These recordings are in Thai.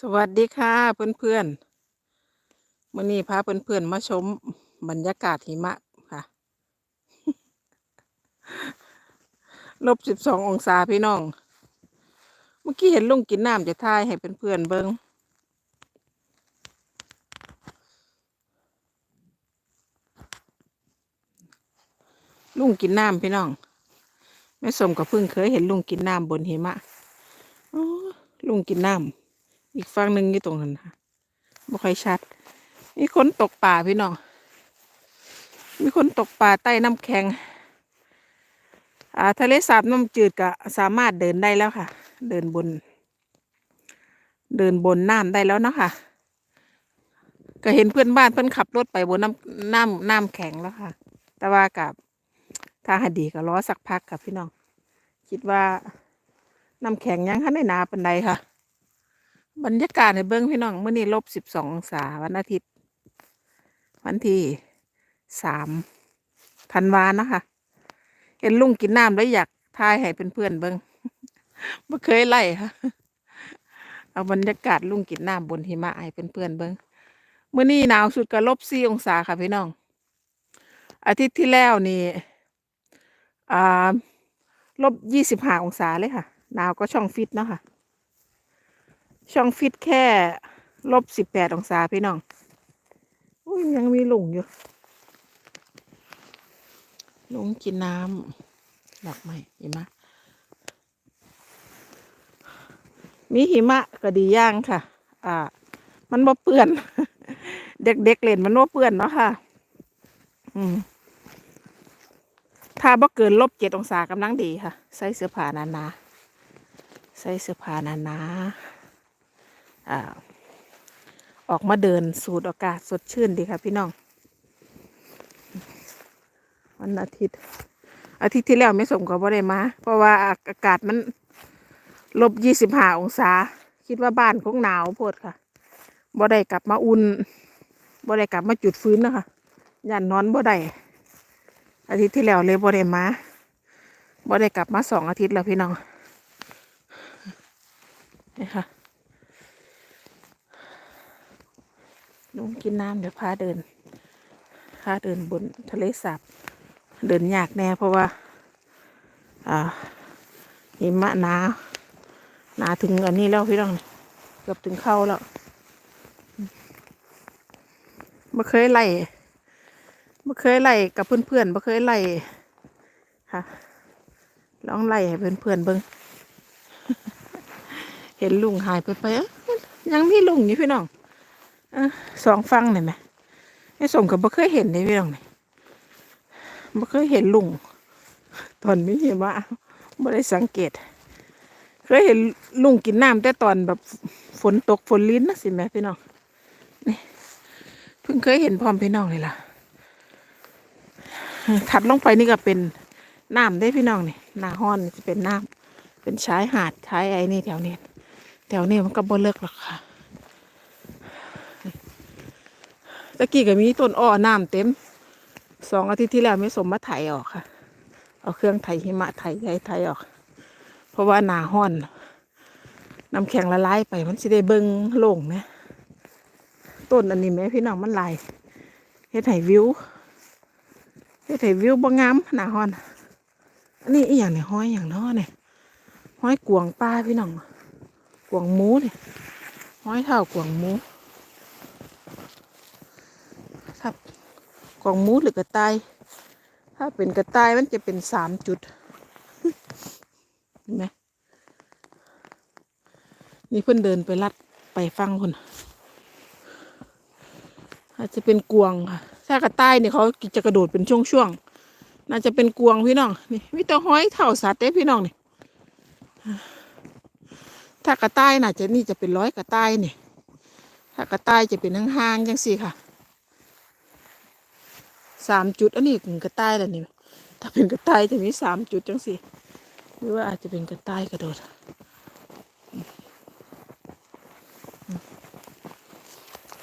สวัสดีค่ะเพื่อนๆมื่อนี้พาเพื่อนๆมาชมบรรยากาศหิมะค่ะ ลบสิบสององศาพี่น้อง เมื่อกี้เห็นลุงกินน้ำจะทายให้เพื่อนๆเบิ้งลุงกินน้ำพี่น้องแม่สมกับเพิ่งเคยเห็นลุงกินน้ำบนหิมะอ๋อลุงกินน้ำ อีกฝั่งหนึ่งอยู่ตรงนั้นค่ะบ่ค่อยชัด มีคนตกป่าพี่น้อง มีคนตกป่าใต้น้ำแข็ง อ่า ทะเลสาบน้ำจืดก็สามารถเดินได้แล้วค่ะ เดินบน เดินบนน้ำได้แล้วเนาะค่ะ ก็เห็นเพื่อนบ้านเพื่อนขับรถไปบนน้ำน้ำน้ำแข็งแล้วค่ะ แต่ว่ากับทางหดีก็รอสักพักกับพี่น้อง คิดว่าน้ำแข็งยังคันได้หนาปันใดค่ะ บรรยากาศในเบื้องพี่น้องเมื่อนี้ลบสิบสององศาวันอาทิตย์ วันที่สามธันวานะคะเห็นลุงกินน้ำแล้วอยากทายให้เพื่อนๆเบิ้งไม่เคยไล่ค่ะเอาบรรยากาศลุงกินน้ำบนหิมะให้เพื่อนเบิ้งเมื่อนี้หนาวสุดก็ลบสี่องศาค่ะพี่น้อง อาทิตย์ที่แล้วนี่อ่าลบยี่สิบห้าองศาเลยค่ะหนาวก็ช่องฟิตเนาะค่ะ ช่องฟิตแค่ลบสิบแปดองศาพี่น้องอุ้ยยังมีหลุงอยู่หลุงกินน้ำดอกไม้หิมะ มีหิมะก็ดีย่างค่ะ อ่า มันบ่เปื้อน เด็กๆเล่นมันบ่เปื้อนเนาะค่ะ อืมถ้าบ่เกินลบเจ็ดองศากำลังดีค่ะ ใส่เสื้อผ้าหนาๆใส่เสื้อผ้าหนาๆ อออกมาเดินสูดอากาศสดชื่นดีค่ะพี่น้อง วันอาทิตย์ อาทิตย์ที่แล้วไม่สมกับว่าได้มา เพราะว่าอากาศมันลบยี่สิบห้าองศา คิดว่าบ้านคงหนาวโพดค่ะบ่ได้กลับมาอุ่นบ่ได้กลับมาจุดฟื้นนะคะยันนอนบ่ได้อาทิตย์ที่แล้วเลยบ่ได้มาบ่ได้กลับมาสองอาทิตย์แล้วพี่น้องนี่ค่ะ ลุงกินน้ำเดี๋ยวพาเดิน พาเดินบนทะเลสาบ เดินยากแน่เพราะว่า อ่าหิมะหนาหนาถึงอันนี้แล้วพี่น้องเกือบถึงเข้าแล้วไม่เคยไล่ไม่เคยไล่กับเพื่อนๆไม่เคยไล่ค่ะลองไล่ให้เพื่อนๆเบิ้งเห็นลุงหายไปไปยังมีลุงอยู่พี่น้อง ออสองฟังเห็นไหมไอ้สมกับบ่เคยเห็นในพี่น้องนี่บ่เคยเห็นลุงตอนนี้เห็นว่าบ่ได้สังเกต เคยเห็นลุงกินน้ำแต่ตอนแบบฝนตกฝนลิ้นนะสิแม่พี่น้องนี่เพิ่งเคยเห็นพร้อมพี่น้องเลยล่ะถัดลงไปนี่ก็เป็นน้ำได้พี่น้องนี่นาห้อนจะเป็นน้ำเป็นชายหาดชายไอ้นี่แถวนี้แถวนี้มันก็บ่เลิกหรอกค่ะ ตะกี้ก็มีต้นอ้อน้ำเต็มสองอาทิตย์ที่แล้วไม่สมมาไถออกค่ะ เอาเครื่องไถหิมะไถไถไถออก เพราะว่าหนาห้อนน้ำแข็งละลายไปมันสิได้เบิงโล่งไหมต้นอันนี้แม่พี่น้องมันลายเฮ็ดให้วิวเฮ็ดให้วิวบ่งามหนาห้อนอันนี้อีหยังเนี่ยห้อยอย่างน้อเนี่ยห้อยกวางปลาพี่น้องกวางหมูเนี่ยห้อยเท่ากวางหมู ครับกล่องมูดหรือกระต่าย ถ้าเป็นกระต่ายมันจะเป็นสามจุดเห็นไหมนี่เพิ่อนเดินไปลัดไปฟังคนอาจจะเป็นกวงค่ะถ้ากระต่ายเนี่ยเขาจะกระโดดเป็นช่วงๆน่าจะเป็นกวงพี่น้องนี่มีแต่ห้อยเท่าสัตว์เด้พี่น้องนี่ถ้ากระต่ายน่าจะนี่จะเป็นร้อยกระต่ายนี่ถ้ากระต่ายจะเป็นห่างๆจังสี่ค่ะ สามจุด อันนี้เป็นกระต่ายแล้วนี่ถ้าเป็นกระต่ายจะมีสามจุดจังสิหรือว่าอาจจะเป็นกระต่ายกระโดด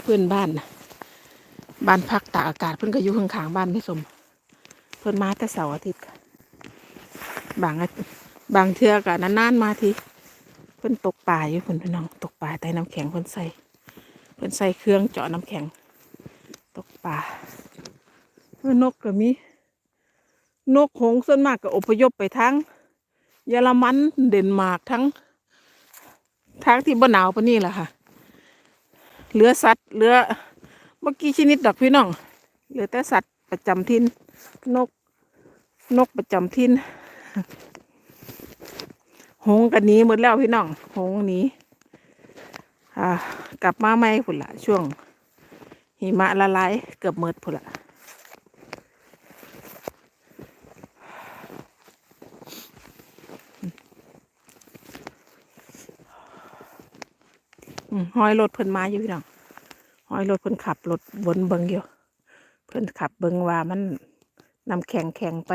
เพื่อนบ้านนะบ้านพักตากอากาศเพิ่อนก็อยู่ข้างๆบ้านไม่สม เพิ่อนมาแต่เสาร์อาทิตย์บางบางเทือกันนานๆมาทีเพิ่อนตกปลาอยู่เพิ่อนพี่น้องตกปลาใต้น้ำแข็งเพิ่นใส่เพิ่นใส่เครื่องเจาะน้ำแข็ง ตกปลา นกก็มี นกหงส์ส่วนมากก็อพยพไปทั้งเยอรมันเดนมาร์กทั้งทางที่บ่หนาวปานนี้แหละค่ะ เหลือสัตว์เหลือเมื่อกี้ชนิดดอกพี่น้องเหลือแต่สัตว์ประจำถิ่นนกนกประจำถิ่นหงกันนี้หมดแล้วพี่น้องหงส์หนี้กลับมาไม่พุ่นละช่วงหิมะละลายเกือบหมดพุ่นละ ห้อยรถเพิ่นมาอยู่พี่น้องห้อยรถเพิ่นขับรถวนเบิงอยู่เพิ่นขับเบิงว่ามันนำแข็งแข็งไป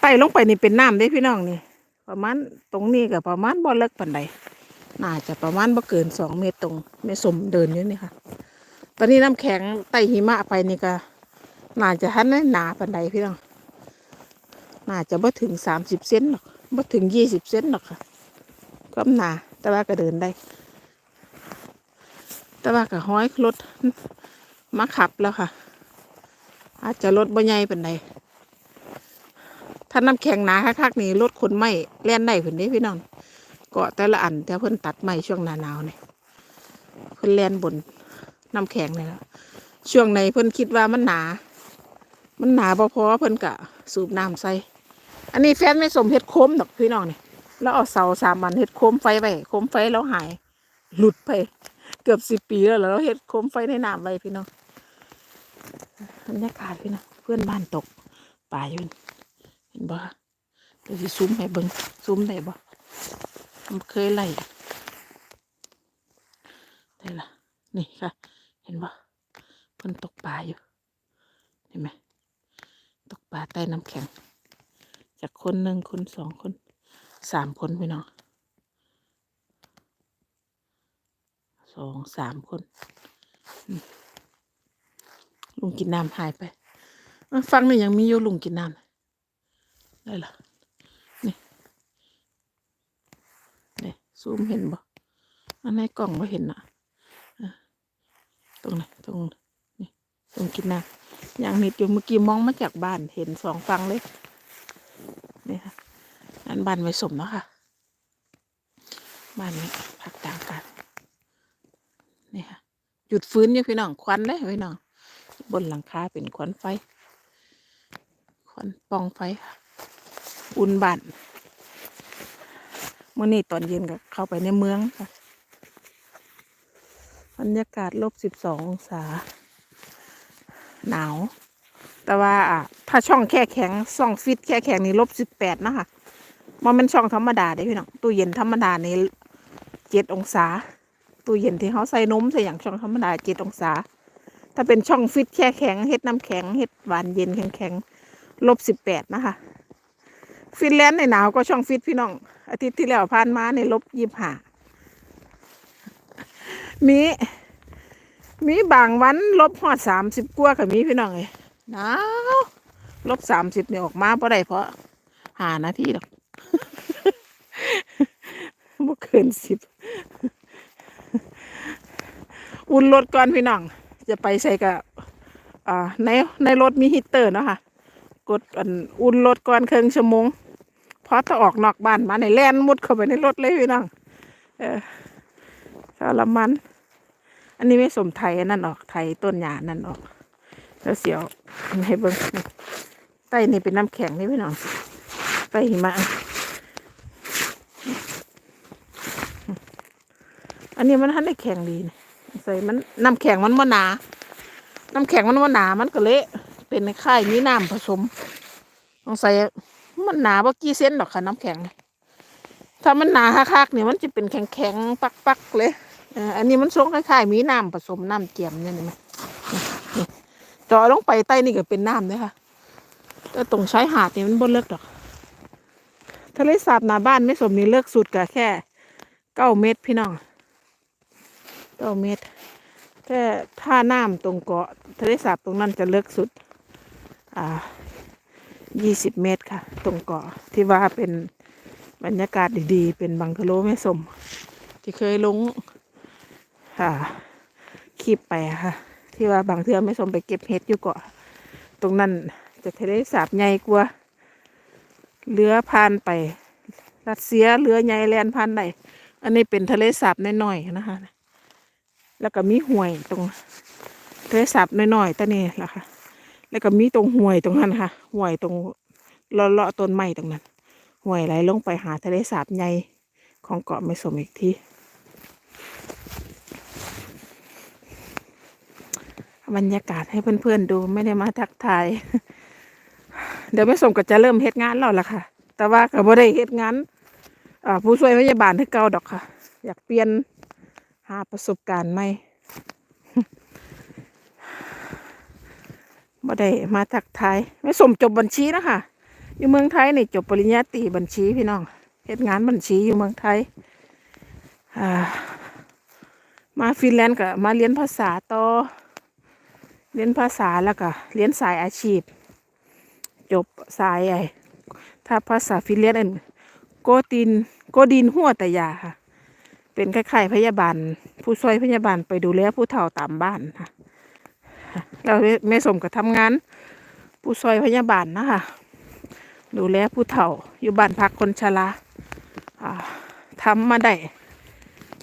ไต่ลงไปนี่เป็นน้ำเด้พี่น้องนี่ ประมาณตรงนี้ก็ประมาณบ่อเลิกปานใดน่าจะประมาณบ่เกินสองเมตรตรงแม่สมเดินอยู่นี่ค่ะ ตอนนี้น้ำแข็งไต่หิมะไปนี่ก็น่าจะทันได้หนาปานใดพี่น้องน่าจะบ่ถึงสามสิบเซนหรอกบ่ถึงยี่สิบเซนหรอกค่ะก็หนาแต่ว่าก็เดินได้ แต่ว่าก็ห้อยรถมาขับแล้วค่ะ อาจจะรถบ่ใหญ่ปานใดถ้าน้ำแข็งหนาคักๆนี่รถขนไม้แล่นได้เพิ่นเด้พี่น้องเกาะแต่ละอันแต่เพิ่นตัดไม้ช่วงหนาหนาวนี่เพิ่นแล่นบนน้ำแข็งเลยครับช่วงในเพิ่นคิดว่ามันหนา มันหนาพอพอเพิ่นกะสูบน้ำใส่ อันนี้แฟนไม่สมเฮ็ดโคมดอกพี่น้องนี่แล้วเอาเสาสามมันเฮ็ดโคมไฟไว้โคมไฟแล้วหาย หลุดไป เกือบสิบปีแล้วเหรอแล้วเฮ็ดโคมไฟในน้ำไว้พี่น้องบรรยากาศพี่น้องเพื่อนบ้านตกป่าอยู่นเห็นบ่คะเดี๋ยวสิซูมให้เบิ่งซูมได้บ่มันเคยไล่ได้ละนี่ค่ะ เห็นปะเพิ่นตกปลาอยู่เห็นไหมตกปลาใต้น้ำแข็ง จากคนหนึ่งคนสองคนสามคนพี่น้อง สองสามคนลุงกินน้ำหายไปฟังนี่ยังมีอยู่ลุงกินน้ำได้ละนี่นี่ซูมเห็นบ่อันในกล่องไม่เห็นอะตรงไหนตรงนี่ตรงกินน้ำอย่างนิดอยู่เมื่อกี้มองมาจากบ้านเห็นสองฝั่งเลยนี่ค่ะนั่นบ้านไว้สมเนาะค่ะบ้านนี้พักต่างกัน นี่ค่ะหยุดฟื้นอยู่พี่น้องควันเลยพี่น้องบนหลังคาเป็นควันไฟ ควันปองไฟค่ะอุ่นบ้านเมื่อนี้ตอนเย็นก็เข้าไปในเมืองค่ะบรรยากาศลบสิบสององศา หนาว แต่ว่าอะถ้าช่องแค่แข็งช่องฟิตแค่แข็งนี่ลบสิบแปดนะคะมันเป็นช่องธรรมดาเด้พี่น้องตู้เย็นธรรมดานี่เจ็ดองศา ตู้เย็นที่เขาใส่นมใส่อย่างช่องธรรมดาเจ็ดองศา ถ้าเป็นช่องฟิตแค่แข็งเฮ็ดน้ำแข็งเฮ็ดหวานเย็นแข็งแข็งลบสิบแปดนะคะ ฟินแลนด์ในหนาวก็ช่องฟิตพี่น้อง อาทิตย์ที่แล้วผ่านมาในลบยี่ห้ามีมีบางวันลบหอดสามสิบกว่าก็มีพี่น้องเลยหนาวลบสามสิบเนี่ยออกมาเพราะใดเพราะหานาทีหรอกบ่เกินสิบ อุ่นรถก่อนพี่น้อง จะไปใส่กับอ่าในในรถมีฮีตเตอร์เนาะค่ะ กดอันอุ่นรถก่อนครึ่งชั่วโมงพอถ้าออกนอกบ้านมาในแลนมุดเข้าไปในรถเลยพี่น้อง เออสารมัน อันนี้ไม่สมไทยนั่นออกไทยต้นหญ้านั่นออก แล้วเสียวให้เบิ้งใต้นี่เป็นน้ำแข็งนี่พี่น้องใต้หิมะอันนี้มันทันได้แข็งดีนี่ ใส่มันน้ำแข็งมันมันหนา น้ำแข็งมันมันหนา มันก็เละเป็นไข่มีน้ำผสมต้องใส่มันหนาบ่กี่เซนหรอกค่ะน้ำแข็ง ถ้ามันหนาคักๆเนี่ยมันจะเป็นแข็งๆปักๆเลยอันนี้มันทรงคล้ายๆมีน้ำผสมน้ำเจียมเนี่ยเห็นไหมนี่นี่เจาะลงไปใต้นี่ก็เป็นน้ำเลยค่ะแต่ตรงชายหาดนี่มันบนเลิกดอกทะเลสาบหน้าบ้านไม่สมนี่เลิกสุดก็แค่เก้าเมตรพี่น้อง เก้าเมตรแค่ท่าน้ำตรงเกาะทะเลสาบตรงนั้นจะเลิกสุด อ่ายี่สิบเมตรค่ะ ตรงเกาะที่ว่าเป็นบรรยากาศดีๆ เป็นบังกะโลแม่สม ที่เคยลงค่ะคลิปไปค่ะ ที่ว่าบางเทือแม่สมไปเก็บเห็ดอยู่เกาะ ตรงนั้นจะทะเลสาบใหญ่กว่าเรือผ่านไป รัสเซียเรือใหญ่แลนผ่านได้อันนี้เป็นทะเลสาบน้อยๆนะคะ แล้วก็มีห้วยตรงทะเลสาบน้อยๆตัวนี้แหละค่ะ แล้วก็มีตรงห้วยตรงนั้นค่ะห้วยตรงเลาะๆต้นไม้ตรงนั้นห้วยไหลลงไปหาทะเลสาบใหญ่ของเกาะไม่สมอีกทีบรรยากาศให้เพื่อนๆดูไม่ได้มาทักทาย เดี๋ยวไม่สมก็จะเริ่มเฮ็ดงานแล้วล่ะค่ะ แต่ว่าก็บ่ได้เฮ็ดงานผู้ช่วยพยาบาลที่เก่าดอกค่ะ อยากเปลี่ยน หาประสบการณ์ใหม่บ่ได้มาทักทายไม่สมจบบัญชีนะคะอยู่เมืองไทยนี่จบปริญญาตรีบัญชีพี่น้องเฮ็ดงานบัญชีอยู่เมืองไทยามาฟินแลนด์ก็มาเรียนภาษาต่อเรียนภาษาแล้วก็เรียนสายอาชีพ จบสายไอ้ถ้าภาษาฟินแลนด์โกตินโกดินหัวตะยาค่ะ เป็นคล้ายๆพยาบาล ผู้ช่วยพยาบาลไปดูแลผู้เฒ่าตามบ้านค่ะเราแม่สมก็ทำงาน ผู้ช่วยพยาบาลนะคะดูแลผู้เฒ่าอยู่บ้านพักคนชราอ่าทำมาได้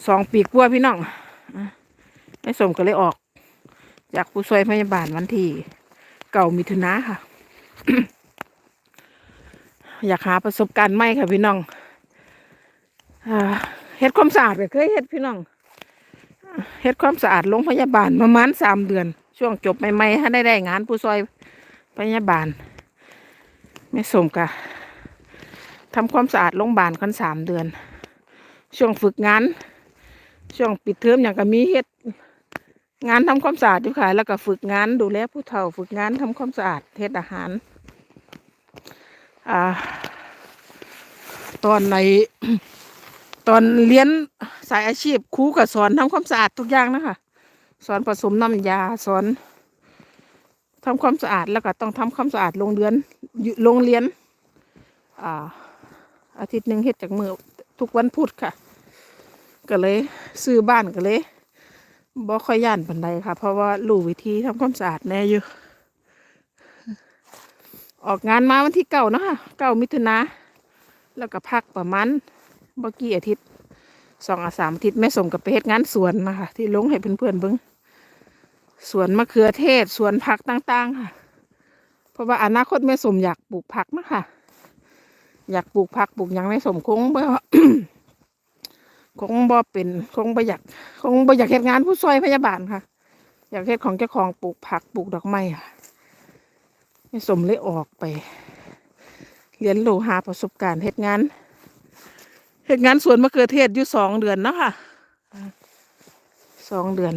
สองปีกว่าพี่น้องอะแม่สมก็เลยออก จากผู้ช่วยพยาบาลวันที่เก่ามิถุนาค่ะ อยากหาประสบการณ์ใหม่ค่ะพี่น้องอ่า เฮ็ดความสะอาดก็เคยเฮ็ดพี่น้องเฮ็ดความสะอาดโรงพยาบาลประมาณสามเดือน ช่วงจบใหม่ๆถ้าได้ได้งานผู้ซอยพยาบาลไม่สมกะทำความสะอาดโรงพยาบาลกันสามเดือน ช่วงฝึกงาน ช่วงปิดเทอมอย่างก็มีเฮ็ดงานทำความสะอาดอยู่ค่ะแล้วก็ฝึกงานดูแลผู้เฒ่า ฝึกงานทำความสะอาดเฮ็ดอาหารอ่าตอนใน ตอนเรียนสายอาชีพครูก็สอนทำความสะอาดทุกอย่างนะคะ สอนผสมน้ำยาสอนทำความสะอาดแล้วก็ต้องทำความสะอาดโรงเรียนอยู่โรงเรียนอ่าอาทิตย์หนึ่งเฮ็ดจากมือทุกวันพุธค่ะ ก็เลยซื้อบ้านก็เลยบ่ค่อยย่านปันใดค่ะ เพราะว่ารู้วิธีทำความสะอาดแน่อยู่ ออกงานมาวันที่เก้าเนาะค่ะเก้ามิถุนาแล้วก็พักประมาณ บ่กี่อาทิตย์สองอาสามอาทิตย์แม่สมกับไปเฮ็ดงานสวนนะคะ ที่ลงให้เพื่อนๆเบิ้งสวนมะเขือเทศสวนผักต่างๆค่ะ เพราะว่าอนาคตแม่สมอยากปลูกผักนะคะอยากปลูกผักปลูกยังแม่สมคงบ่คงบ่เป็นคงบ่อยากคงบ่อยากเฮ็ดงานผู้ช่วยพยาบาลค่ะ อยากเฮ็ดของเจ้าของปลูกผักปลูกดอกไม้ค่ะแม่สมเลยออกไป เรียนรู้หาประสบการณ์เฮ็ดงาน เฮ็ดงานสวนมะเขือเทศอยู่สองเดือนเนาะค่ะสองเดือน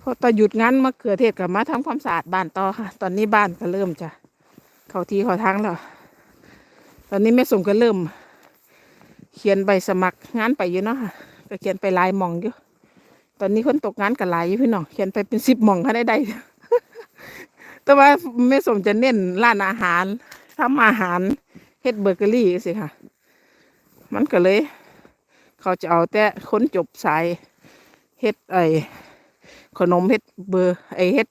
พอตอนหยุดงานมะเขือเทศกับมาทำความสะอาดบ้านต่อค่ะ ตอนนี้บ้านก็เริ่มจะเข้าทีเข้าทางแล้วตอนนี้แม่สมก็เริ่ม เขียนใบสมัครงานไปอยู่เนาะค่ะก็เขียนไปลายหมองอยู่ตอนนี้คนตกงานก็หลายอยู่พี่น้องเขียนไปเป็นสิบหมองค่ะได้ได้แต่ว่าแม่สมจะเน้นร้านอาหารทำอาหารเฮ็ดเบเกอรี่สิค่ะ มันก็เลย เขาจะเอาแต่คนจบสายเฮ็ดไอขนมเฮ็ดเบอร์ไอเฮ็ด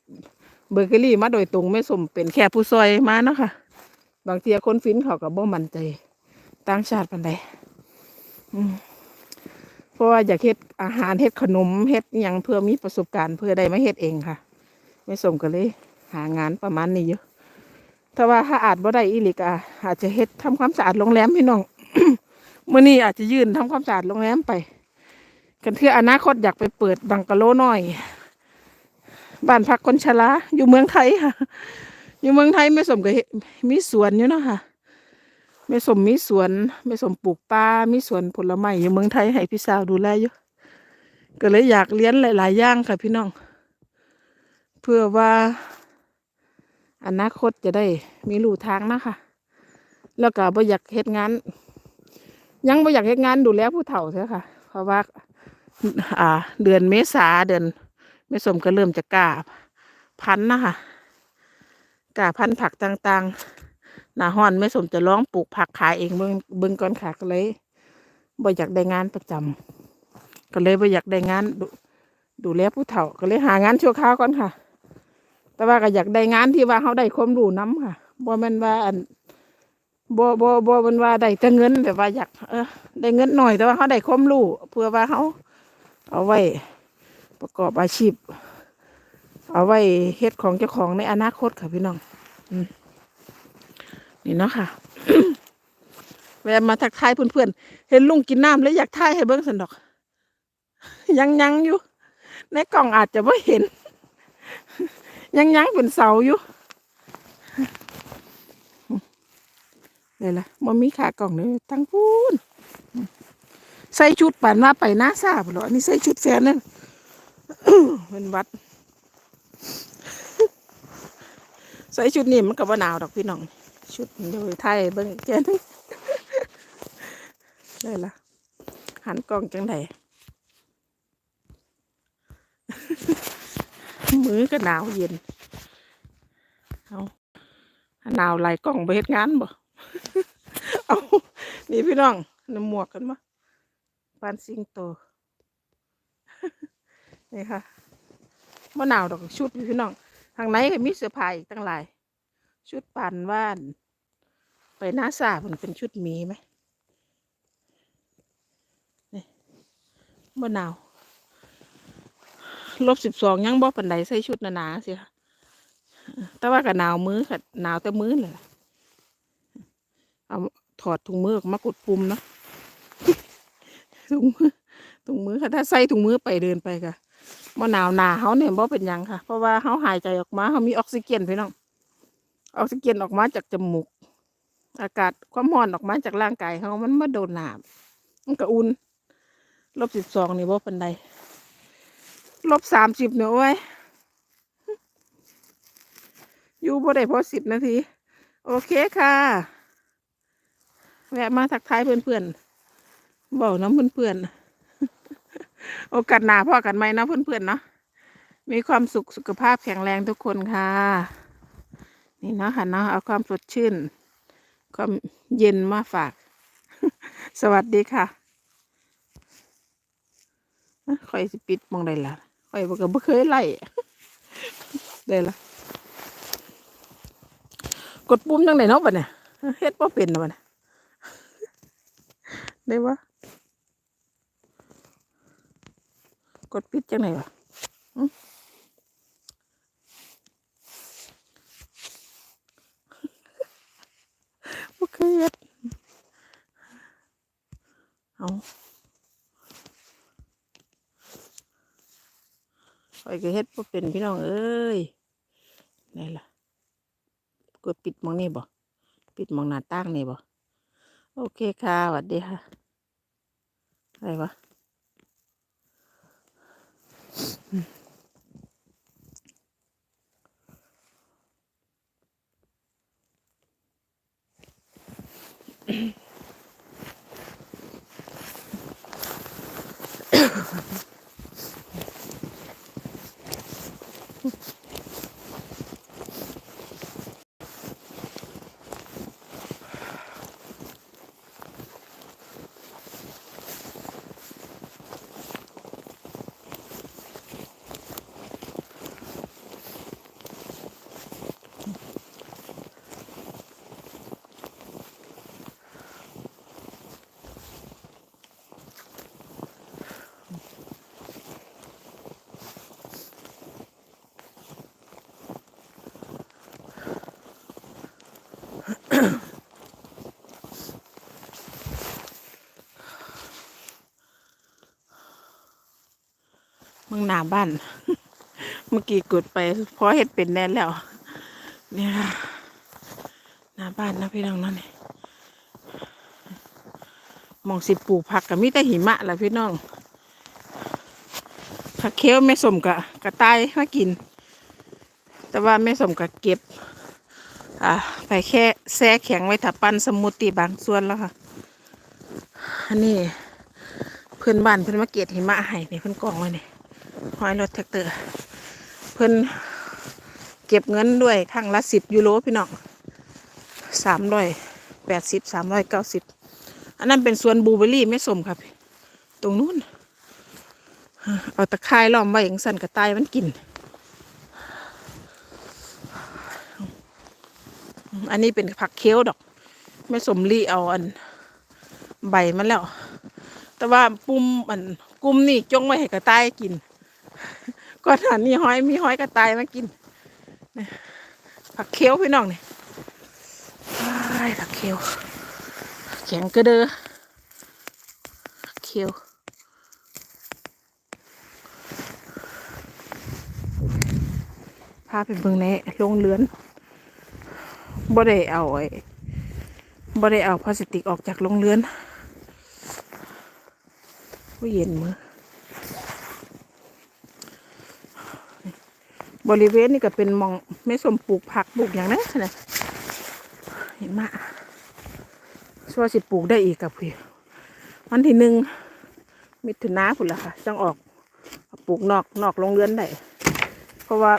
เบเกอรี่มาโดยตรงไม่สมเป็นแค่ผู้ซอยมาเนาะค่ะ บางทีคนฟินเขาก็บ่มั่นใจต่างชาติปานใดเพราะว่าอยากเฮ็ดอาหารเฮ็ดขนมเฮ็ดอหยังเพื่อมีประสบการณ์เพื่อได้มาเฮ็ดเองค่ะ ไม่สมก็เลย หางานประมาณนี้อยู่ถ้าว่าถ้าอาจบ่ได้อีหลิกอะอาจจะเฮ็ดทำความสะอาดโรงแรมพี่น้อง มื่อนี้อาจจะยื่นทำความสะอาดโรงแรมไป กันเพื่ออนาคตอยากไปเปิดบังกะโลน้อย บ้านพักคนชราอยู่เมืองไทยค่ะ อยู่เมืองไทยไม่สมกับมีสวนอยู่เนาะค่ะไม่สมมีสวนไม่สมปลูกปลามีสวนผลไม้อยู่เมืองไทยให้พี่สาวดูแลอยู่ก็เลยอยากเลี้ยนหลาย ๆ อย่างค่ะพี่น้อง เพื่อว่าอนาคตจะได้มีรูทางนะคะ แล้วก็บ่อยากเฮ็ดงาน ยังบ่อยากเฮ็ดงานดูแลผู้เฒ่าเถอะค่ะ เพราะว่า อ่า เดือนเมษาเดือนเมษมก็เริ่มจะกล้าพันนะคะกล้าพันผักต่างๆหน้าฮ้อนแม่สมจะร้องปลูกผักขายเองเบิ่งเบิ่งก่อนค่ะก็เลยบ่อยากได้งานประจำก็เลยบ่อยากได้งานดูดูแลผู้เฒ่าก็เลยหางานชั่วคราวก่อนค่ะ แต่ว่าก็อยากได้งานที่ว่าเขาได้ความรู้นํค่ะบ่แม่นว่าอัน บ่บ่บ่มันว่าได้แต่เงินแบบว่าอยากเออได้เงินหน่อยแต่ว่าเขาได้ความรู้เพื่อว่าเขาเอาไว้ ประกอบอาชีพ เอาไว้เฮ็ดของเจ้าของในอนาคตค่ะพี่น้องอนี่เนาะค่ะแวะมาทักทายเพื่อนๆเห็นลุงกินน้ำแล้วอยากทายให้เบิ้งสันดอก ยังยังอยู่ ในกล่องอาจจะไม่เห็น ยังยังเป็นเสาอยู่ เลยล่ะมันมีขากล่องเลยทั้งพูนใส่ชุดป่านว่าไปหน้าซาบหรออันนี้ใส่ชุดแฟนนั่นเป็นวัด ใส่ชุดนี้มันก็บ่หนาวดอกพี่น้อง ชุดเดี๋ยวไทยเบิ่งอีกนึงได้ละหันกล้องจังไดมือก็หนาวเย็น เอาหนาวไหลกล้องไปเฮ็ดงานบ่ เอานี่พี่น้องนำหมวกกันมาปานสิงโต นี่ค่ะบ่หนาวดอกชุดพี่น้อง ทางไหนก็มีเสื้อผ้าอีกตั้งหลาย ชุดปานว่าน ไปน้าสามันเป็นชุดหมีไหมนี่บ่หนาวลบสิบสองยังบ่ปันใดใส่ชุดหนาๆสิค่ะแต่ว่าก็หนาวมือค่ะหนาวแต่มือเลย เอาถอดถุงมือออกมากดปุ่มเนาะถุงมือถุงมือค่ะถ้าใส่ถุงมือไปเดินไปค่ะบ่หนาวหนาเขาเนี่ยบ่เป็นยังค่ะ เพราะว่าเขาหายใจออกมาเขามีออกซิเจนพี่น้องออกซิเจนออกมาจากจมูกอากาศความร้อนออกมาจากร่างกายเขามันมาโดนหน้ำมันก็อุ่นลบสิบสองนี่บ่เป็นไดลบสามสิบเนี่ยโอ้ยอยู่บ่ได้พอสิบนาที โอเคค่ะ แวะมาทักทายเพื่อนๆบอกน้ำเพื่อนๆ โอกาสหนาพ่อกันไหมนะเพื่อนๆเนาะ มีความสุขสุขภาพแข็งแรงทุกคนค่ะ นี่เนาะค่ะเนาะเอาความสดชื่น ความเย็นมาฝาก สวัสดีค่ะอะข่อยสิปิดมองได้ละข่อยบอกก็บ่เคยไล่ได้ละกดปุ่มจังไดเนาะบัดเนี่ยเฮ็ดบ่เป็นนะบัดเนี่ย ได้ปะกดปิดจังไดวะอื้อบ่เคยเฮ็ดเอาข่อยก็เฮ็ดบ่เป็นพี่น้องเอ้ยได้ล่ะกดปิดมองนี่บ่ปิดมองหน้าต่างนี่บ่โอเคค่ะสวัสดีค่ะ อะไรวะอืม มึงหนาบ้าน เมื่อกี้กดไปเพราะเห็ดเป็นแน่แล้ว เนี่ยค่ะหนาบ้านนะพี่น้องนั่นนี่มองสิปลูกผักกับมีแต่หิมะแหละพี่น้องผักเคี้ยวไม่สมกับกระต่ายมากิน แต่ว่าไม่สมกับเก็บ อ่าไปแค่แช่แข็งไว้ถับปั้นสมูทตีบางส่วนแล้วค่ะ อันนี้เพื่อนบ้านเพื่อนมาเก็บหิมะให้เนี่ยเพื่อนกองไว้เนี่ย ห้อยรถแท็กเตอร์ เพื่อนเก็บเงินด้วยครั้งละสิบยูโรพี่น้องสามร้อยแปดสิบสามร้อยเก้าสิบอันนั้นเป็นสวนบลูเบอรี่ไม่สมครับ ตรงนู้นเอาตะไคร้ล้อมไว้อย่างสั่นกระต่ายมันกิน อันนี้เป็นผักเคี้ยวดอกไม่สมรีเอาอันใบมันแล้ว แต่ว่าปุ่มอันกุ่มนี่จงไว้ให้กระต่ายกิน ก่อนหน้านี้ห้อยมีห้อยกระต่ายมากินผักเคี้ยวพี่น้องนี่ยผักเคี้ยวแข็งกระเดอผักเคี้ยวพาไปเบิ่งในโรงเรือนบ่ได้เอาไอ้บ่ได้เอาพลาสติกออกจากโรงเรือนผู้เย็นมือ บริเวณนี่ก็เป็นมองไม่สมปลูกผักปลูกอย่างนั้นนะเห็นมาชัวสิปลูกได้อีกกับพี่วันที่หนึ่งมิถุนาพุ่นละค่ะจังออกปลูกนอกนอกโรงเรือนได้เพราะว่า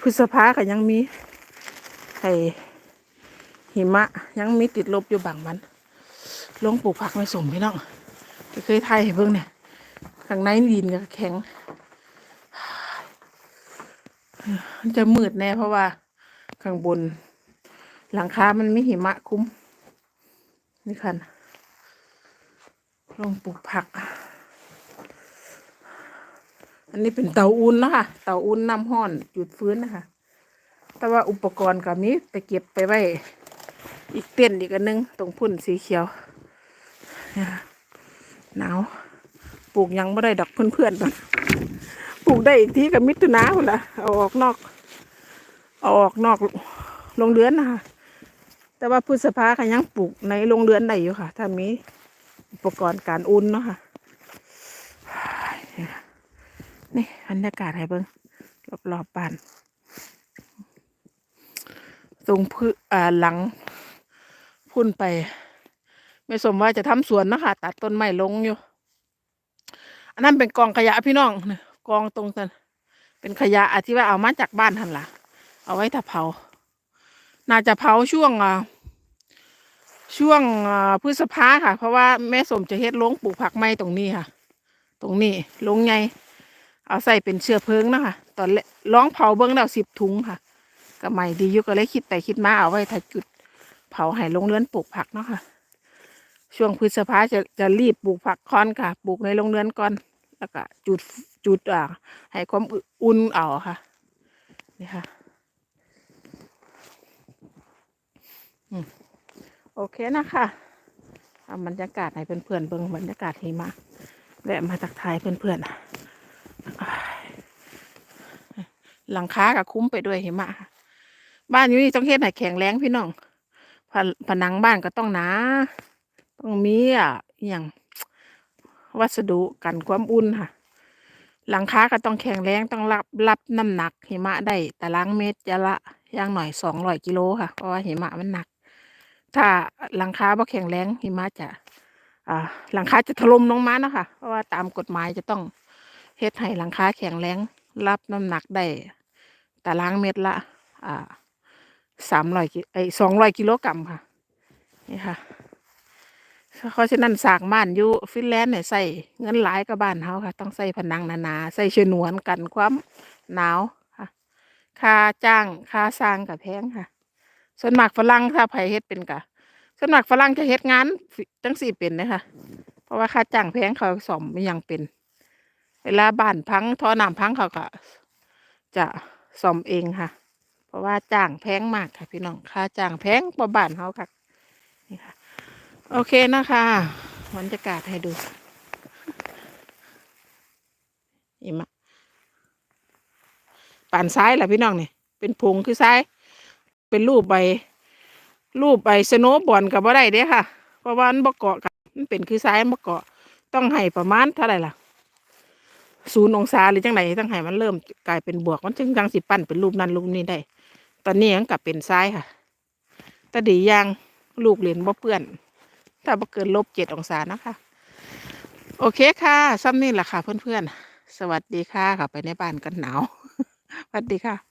พฤษภาก็ยังมีไข่หิมะยังมีติดลบอยู่บางมันลงปลูกผักไม่สมพี่น้องเคยไทยให้เบิ่งเนี่ยข้างในดินก็แข็ง จะมืดแน่เพราะว่า ข้างบน หลังคา มันไม่หิมะคุ้ม นี่คันลงปลูกผัก อันนี้เป็นเตาอุ่นนะคะเตาอุ่นน้ำห้อนจุดฟื้นนะคะ แต่ว่าอุปกรณ์ก็มีไปเก็บไปไว้ อีกเต้นอีกอันนึง ตรงพุ่นสีเขียวนะหนาว ปลูกยังไม่ได้ดอกเพื่อนๆตอน ปลูกได้อีกทีกับมิถุนาพุ่นละเอาออกนอกเอาออกนอกโรงเรือนนะคะแต่ว่าพฤษภาค่ะยังปลูกในโรงเรือนได้อยู่ค่ะ ถ้ามีอุปกรณ์การอุ่นเนาะค่ะ นี่บรรยากาศให้เบิ่งรอบๆบ้าน ตรงพื้นอ่าหลังพุ่นไป ไม่สมว่าจะทำสวนเนาะคะตัดต้นไม้ลงอยู่ อันนั้นเป็นกองขยะพี่น้องเนี่ย กองตรงนั้นเป็นขยะอะที่ว่าเอามาจากบ้านทันละเอาไว้ถ้าเผา น่าจะเผาช่วงช่วงพฤษภาค่ะ เพราะว่าแม่สมจะเฮ็ดลงปลูกผักไม้ตรงนี้ค่ะ ตรงนี้ลงไงเอาใส่เป็นเชื้อเพลิงนะคะตอนแรกร้องเผาเบิ้องแล้วสิบถุงค่ะก็ใหม่ดียู่ก็เลยคิดไปคิดมาเอาไว้ถ้าจุดเผาให้ลงเรือนปลูกผักเนาะค่ะช่วงพฤษภาจะจะรีบปลูกผักคอนค่ะ ปลูกในโรงเรือนก่อน แล้วก็จุด จุดอ่าให้ความอุ่นเอาค่ะ นี่ค่ะโอเคนะคะเอาบรรยากาศให้เพื่อนๆเบิ่งบรรยากาศหิมะแวะมาตักทายเพื่อนๆหลังคากับคุ้มไปด้วยหิมะค่ะบ้านอยู่นี่ต้องเฮ็ดให้แข็งแรงพี่น้องผนังบ้านก็ต้องหนา ต้องมีอะอย่างวัสดุกันความอุ่นค่ะ หลังคาก็ต้องแข็งแรงต้องรับรับน้ำหนักหิมะได้ตารางเมตรจะละอย่างหน่อยสองร้อยกิโลค่ะ เพราะว่าหิมะมันหนัก ถ้าหลังคาบ่แข็งแรงหิมะจะอ่าหลังคาจะถล่มลงมาเนาะค่ะ เพราะว่าตามกฎหมายจะต้องเฮ็ดให้หลังคาแข็งแรงรับน้ำหนักได้ตารางเมตรละอ่าสามร้อยกิไอสองร้อยกิโลกรัมค่ะนี่ค่ะ เพราะฉะนั้นสร้างบ้านอยู่ฟินแลนด์เนี่ยใส่เงินหลายกับบ้านเฮาค่ะ ต้องใส่ผนังหนาๆใส่ฉนวนกันความหนาวค่ะค่าจ้างค่าสร้างกับแพงค่ะ ส่วนมากฝรั่งถ้าไผเฮ็ดเป็นกะส่วนมากฝรั่งจะเฮ็ดงานจังสี่เป็นนะคะเพราะว่าค่าจ้างแพงเขาสอมไม่ยังเป็น เวลาบ้านพังท่อน้ำพังเขาก็จะซ่อมเองค่ะ เพราะว่าจ้างแพงมากค่ะ พี่น้องค่าจ้างแพงกว่าบ้านเขาค่ะนี่ค่ะ โอเคนะคะบรรยากาศให้ดูหิมะป่านซ้ายแหละพี่น้องเนี่ยเป็นพงคือซ้าย เป็นรูปใบ รูปใบสโนบอลกับว่าได้เด้ค่ะ เพราะว่ามันบ่เกาะกันมันเป็นคือซ้ายมันบ่เกาะ ต้องให้ประมาณเท่าไหร่ล่ะศูนย์องศาหรือจังไหนต้องให้มันเริ่มกลายเป็นบวกมันจึงจังสิปั้นเป็นรูปนั้นรูปนี้ได้ ตอนนี้ยังกลับเป็นซ้ายค่ะต่ดียางลูกเหรียญบ่เปื้อน ถ้าบ่เกินลบเจ็ดองศานะคะ โอเคค่ะซ้ำนี่แหละค่ะ เพื่อนๆ สวัสดีค่ะค่ะไปในบ้านกันหนาว สวัสดีค่ะ